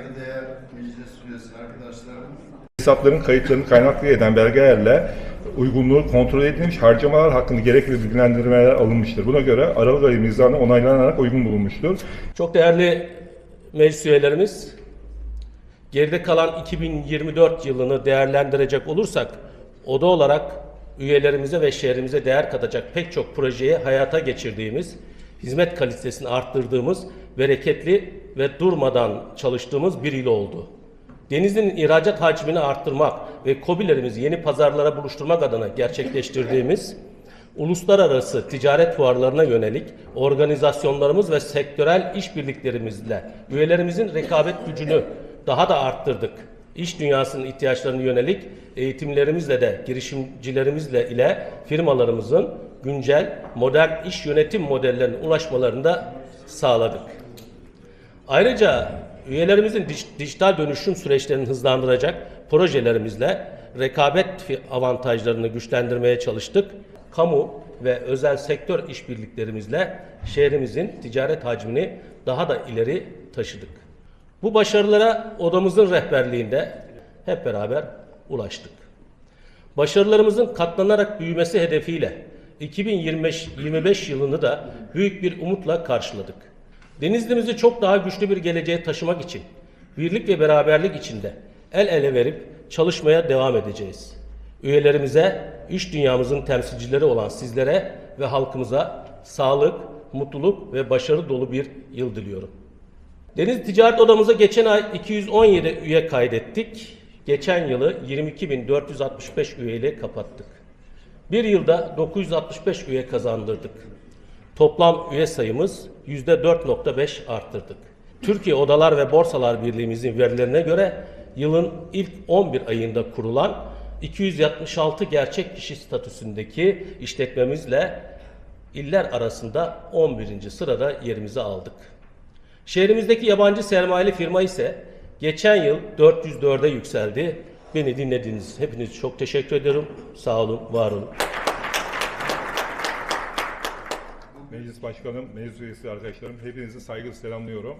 saygıdeğer meclis üyesi arkadaşlarımız. Hesapların kayıtlarını kaynaklı eden belgelerle uygunluğu kontrol edilmiş harcamalar hakkında gerekli bilgilendirmeler alınmıştır. Buna göre Aralık ayı mizanı onaylanarak uygun bulunmuştur. Çok değerli meclis üyelerimiz, geride kalan 2024 yılını değerlendirecek olursak oda olarak üyelerimize ve şehrimize değer katacak pek çok projeye hayata geçirdiğimiz, hizmet kalitesini arttırdığımız bereketli ve durmadan çalıştığımız bir yıl oldu. Denizli'nin ihracat hacmini arttırmak ve kobilerimizi yeni pazarlara buluşturmak adına gerçekleştirdiğimiz uluslararası ticaret fuarlarına yönelik organizasyonlarımız ve sektörel işbirliklerimizle üyelerimizin rekabet gücünü daha da arttırdık. İş dünyasının ihtiyaçlarına yönelik eğitimlerimizle de girişimcilerimizle ile firmalarımızın güncel modern iş yönetim modellerine ulaşmalarını da sağladık. Ayrıca üyelerimizin dij- dijital dönüşüm süreçlerini hızlandıracak projelerimizle rekabet avantajlarını güçlendirmeye çalıştık. Kamu ve özel sektör işbirliklerimizle şehrimizin ticaret hacmini daha da ileri taşıdık. Bu başarılara odamızın rehberliğinde hep beraber ulaştık. Başarılarımızın katlanarak büyümesi hedefiyle 2025 yılını da büyük bir umutla karşıladık. Denizli'mizi çok daha güçlü bir geleceğe taşımak için birlik ve beraberlik içinde el ele verip çalışmaya devam edeceğiz. Üyelerimize, iş dünyamızın temsilcileri olan sizlere ve halkımıza sağlık, mutluluk ve başarı dolu bir yıl diliyorum. Deniz Ticaret Odamıza geçen ay 217 üye kaydettik. Geçen yılı 22.465 üyeyle kapattık. Bir yılda 965 üye kazandırdık. Toplam üye sayımız %4.5 arttırdık. Türkiye Odalar ve Borsalar Birliğimizin verilerine göre yılın ilk 11 ayında kurulan 266 gerçek kişi statüsündeki işletmemizle iller arasında 11. sırada yerimizi aldık. Şehrimizdeki yabancı sermayeli firma ise geçen yıl 404'e yükseldi. Beni dinlediğiniz hepiniz çok teşekkür ediyorum. Sağ olun, var olun. Meclis Başkanım, meclis üyesi arkadaşlarım hepinizi saygıyla selamlıyorum.